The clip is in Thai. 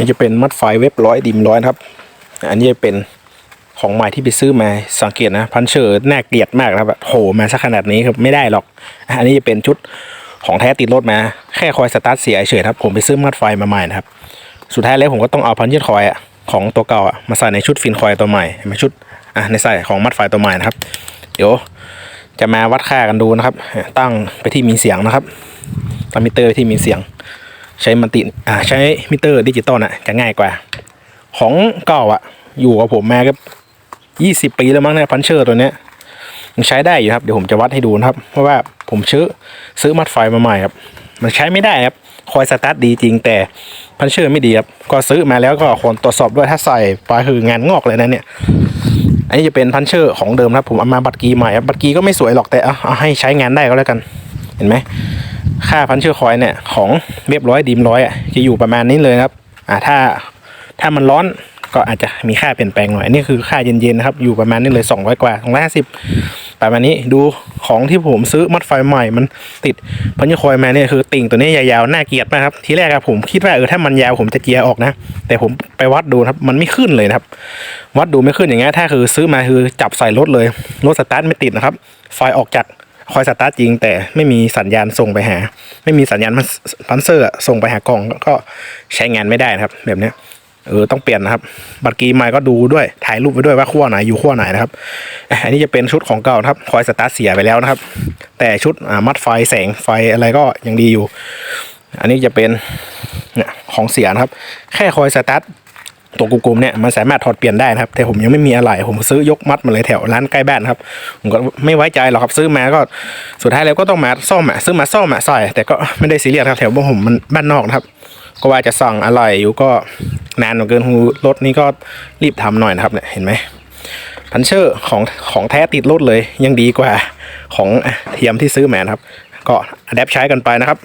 นี่จะเป็นมัดไฟเว็บร้อยดิมร้อยนะครับ อันนี้จะเป็นของใหม่ที่ไปซื้อมาสังเกตนะพันเชอร์น่าเกลียดมากนะครับแบบโหมาสักขนาดนี้ครับไม่ได้หรอก อันนี้จะเป็นชุดของแท้ติดรถมา แค่คอยสตาร์ทเสียเฉยครับผมไปซื้อมัดไฟมาใหม่นะครับ สุดท้ายแล้วผมก็ต้องเอาพันยืดคอยอะของตัวเก่าอะมาใส่ในชุดฟินคอยตัวใหม่มาชุดอะในใส่ของมัดไฟตัวใหม่นะครับ เดี๋ยวจะมาวัดค่ากันดูนะครับ ตั้งไปที่มีเสียงนะครับตั้งมิเตอร์ไปที่มีเสียง ใช้มันติอ่าใช้มิเตอร์ดิจิตอลน่ะจะง่ายกว่า ของเก่าอะ อยู่กับผมมาก็ยี่สิบปีแล้วมั้งเนี่ยพันเชอร์ตัวเนี้ยยังใช้ได้อยู่ครับ เดี๋ยวผมจะวัดให้ดูนะครับ เพราะว่าผมซื้อซื้อมัดไฟมาใหม่ครับ มันใช้ไม่ได้ครับ คอยสตาร์ทดีจริงแต่พันเชอร์ไม่ดีครับ ก็ซื้อมาแล้วก็คนตรวจสอบด้วยถ้าใส่ไปคืองานงอกเลยนะเนี่ย อันนี้จะเป็นพันเชอร์ของเดิมครับ ผมเอามาบัตรกีใหม่ครับ บัตรกีก็ไม่สวยหรอกแต่อาเอาให้ใช้งานได้ก็แล้วกัน เห็นไหม ค่าพันเชอร์คอยเนี่ยของเรียบร้อยดีมร้อยอะจะอยู่ประมาณนี้เลยครับอ่าถ้าถ้ามันร้อนก็อาจจะมีค่าเปลี่ยนแปลงหน่อยอันนี่คือค่าเย็นๆนะครับอยู่ประมาณนี้เลย 200 กว่า250ประมาณนี้ดูของที่ผมซื้อมัดไฟใหม่มันติดพันเชอคอยมาเนี่ยคือติ่งตัวนี้ยาวๆน่าเกลียดมากครับทีแรกอะผมคิดว่าเออถ้ามันยาวผมจะเจียร์ออกนะ แต่ผมไปวัดดูครับมันไม่ขึ้นเลยครับ วัดดูไม่ขึ้นอย่างเงี้ยถ้าคือซื้อมาคือจับใส่รถเลยรถสตาร์ทไม่ติดนะครับไฟออกจาก คอยสตาร์ทจริง แต่ไม่มีสัญญาณส่งไปหา ไม่มีสัญญาณพันเซอร์ส่งไปหากล่องก็ใช้งานไม่ได้นะครับ แบบนี้เออต้องเปลี่ยนนะครับ บัตรกีใหม่ก็ดูด้วยถ่ายรูปไว้ด้วยว่าขั้วไหนอยู่ขั้วไหนนะครับอันนี้จะเป็นชุดของเก่านะครับคอยสตาร์ทเสียไปแล้วนะครับ แต่ชุดมัดไฟแสงไฟอะไรก็ยังดีอยู่ อันนี้จะเป็นเนี่ยของเสียนะครับ แค่คอยสตาร์ท ตัวกลมๆเนี่ยมันสามารถถอดเปลี่ยนได้นะครับ แต่ผมยังไม่มีอะไรผมซื้อยกมัดมาเลยแถวร้านใกล้บ้านครับ ผมก็ไม่ไว้ใจหรอกครับซื้อมาก็สุดท้ายแล้วก็ต้องมาซ่อมอะซื้อมาซ่อมอะใส่แต่ก็ไม่ได้ซีเรียสครับแถวบ้านผมมันบ้านนอกนะครับ ก็ว่าจะสั่งอะไรอยู่ก็นานเหลือเกินหูรถนี้ก็รีบทำหน่อยนะครับเนี่ยเห็นไหมพันเชอร์ของของแท้ติดรถเลยยังดีกว่าของเทียมที่ซื้อแมนครับ ก็อัดแอปใช้กันไปนะครับ